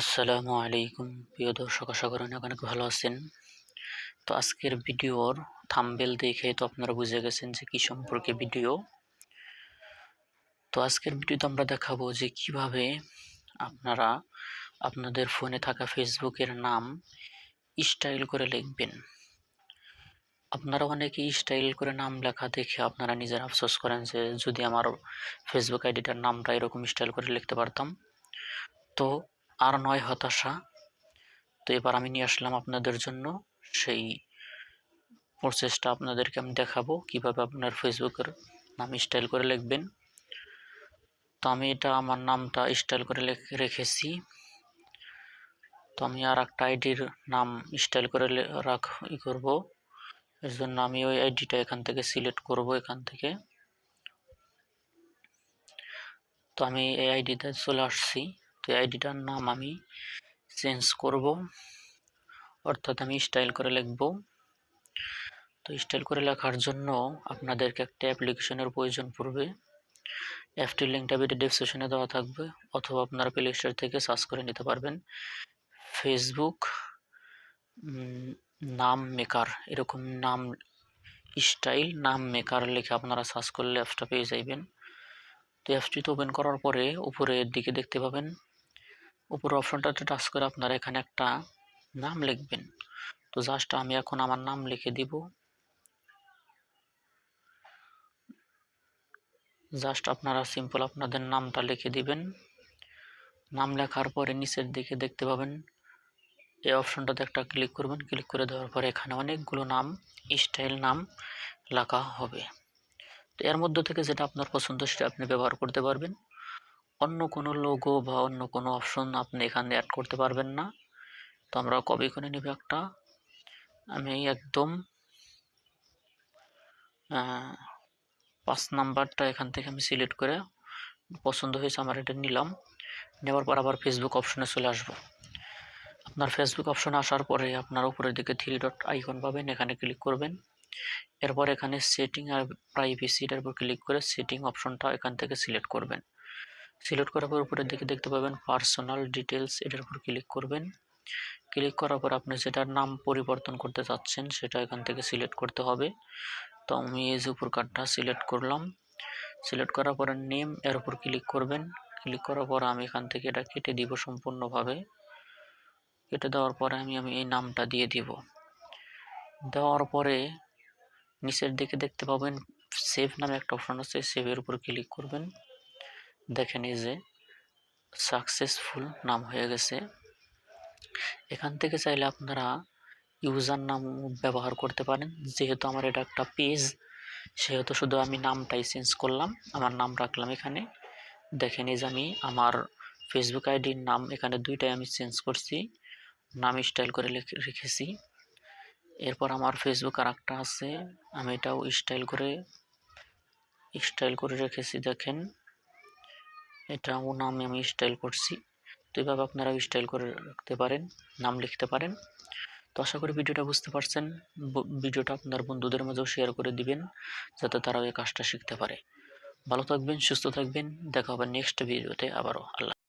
আসসালামু আলাইকুম। প্রিয় দর্শক, আশা করেন অনেক ভালো আছেন। তো আজকের ভিডিওর থাম্বেল দেখে তো আপনারা বুঝে গেছেন যে কি সম্পর্কে ভিডিও। তো আজকের ভিডিওতে আমরা দেখাবো যে কীভাবে আপনারা আপনাদের ফোনে থাকা ফেসবুকের নাম স্টাইল করে লিখবেন। আপনারা অনেকে স্টাইল করে নাম লেখা দেখে আপনারা নিজের আফসোস করেন যে যদি আমার ফেসবুক আইডিটার নামটা এরকম স্টাইল করে লিখতে পারতাম। তো আর নয় হতাশা। তো এবার আমি নিয়ে আসলাম আপনাদের জন্য সেই প্রসেসটা আপনাদেরকে আমি দেখাবো কীভাবে আপনার ফেসবুকের নাম স্টাইল করে লিখবেন। তো আমি এটা আমার নামটা স্টাইল করে রেখেছি। তো আমি আর একটা আইডির নাম স্টাইল করে রাখ, ই করব। এর জন্য আমি ওই আইডিটা এখান থেকে সিলেক্ট করব এখান থেকে। তো আমি এই আইডিতে চলে আসছি। তো আইডিটার নাম আমি চেঞ্জ করব। অর্থাৎ আমি স্টাইল করে লিখব। তো স্টাইল করে লেখার জন্য আপনাদেরকে একটা অ্যাপ্লিকেশনের প্রয়োজন পড়বে। অ্যাপটির লিঙ্কটা ভিডিও ডিসক্রিপশনে দেওয়া থাকবে, অথবা আপনারা প্লে স্টোর থেকে সার্চ করে নিতে পারবেন। ফেসবুক নাম মেকার এরকম নাম স্টাইল নাম মেকার লিখে আপনারা সার্চ করলে অ্যাপটা পেয়ে যাইবেন। তো অ্যাপটিতে ওপেন করার পরে উপরের দিকে দেখতে পাবেন উপর অপশনটাতে টাচ করে আপনারা এখানে একটা নাম লিখবেন। তো জাস্ট আমি এখন আমার নাম লিখে দিব। জাস্ট আপনারা সিম্পল আপনাদের নামটা লিখে দিবেন। নাম লেখার পরে নিচের দিকে দেখতে পাবেন। এই অপশনটাতে একটা ক্লিক করবেন। ক্লিক করে দেওয়ার পরে এখানে অনেকগুলো নাম স্টাইল নাম লেখা হবে। তো এর মধ্যে থেকে যেটা আপনার পছন্দ সেটা আপনি ব্যবহার করতে পারবেন। অন্য কোনো লোগো বা অন্য কোনো অপশন আপনি এখানে অ্যাড করতে পারবেন না। তো আমরা কপি করে নেব একটা। আমি একদম পাঁচ নাম্বারটা এখান থেকে আমি সিলেক্ট করে পছন্দ হয়েছে আমার এটা নিলাম। নেওয়ার পর আবার ফেসবুক অপশনে চলে আসব। আপনার ফেসবুক অপশনে আসার পরে আপনার উপরের দিকে থ্রি ডট আইকন পাবেন, এখানে ক্লিক করবেন। এরপর এখানে সেটিং আর প্রাইভেসিটার উপর ক্লিক করে সেটিং অপশনটা এখান থেকে সিলেক্ট করবেন। সিলেক্ট করার পর উপরের দিকে দেখতে পাবেন পার্সোনাল ডিটেলস এটার উপর ক্লিক করবেন। ক্লিক করার পর আপনি যেটার নাম পরিবর্তন করতে চাচ্ছেন, সেটা এখান থেকে সিলেক্ট করতে হবে। তো আমি এই যে উপর কার্ডটা সিলেক্ট করলাম। সিলেক্ট করার পরে নেম এর উপর ক্লিক করবেন। ক্লিক করার পর আমি এখান থেকে এটা কেটে দিব সম্পূর্ণভাবে। কেটে দেওয়ার পরে আমি আমি এই নামটা দিয়ে দিব। দেওয়ার পরে নিচের দিকে দেখতে পাবেন সেভ নামে একটা অপশন আছে সেভের উপর ক্লিক করবেন। দেখেন এই যে সাকসেসফুল নাম হয়ে গেছে। এখান থেকে চাইলে আপনারা ইউজার নাম ব্যবহার করতে পারেন। যেহেতু আমার এটা একটা পেজ সেহেতু শুধু আমি নামটাই চেঞ্জ করলাম, আমার নাম রাখলাম এখানে। দেখেন এই যে আমি আমার ফেসবুক আইডির নাম এখানে দুইটাই আমি চেঞ্জ করছি, নাম স্টাইল করে রেখেছি। এরপর আমার ফেসবুক আর একটা আছে, আমি এটাও স্টাইল করে স্টাইল করে রেখেছি, দেখেন। এটাও নামে আমি স্টাইল করছি। তো এভাবে আপনারা স্টাইল করে রাখতে পারেন, নাম লিখতে পারেন। তো আশা করি ভিডিওটা বুঝতে পারছেন। ভিডিওটা আপনার বন্ধুদের মাঝেও শেয়ার করে দিবেন, যাতে তারাও এই কাজটা শিখতে পারে। ভালো থাকবেন, সুস্থ থাকবেন। দেখা হবে নেক্সট ভিডিওতে আবারও। আল্লাহ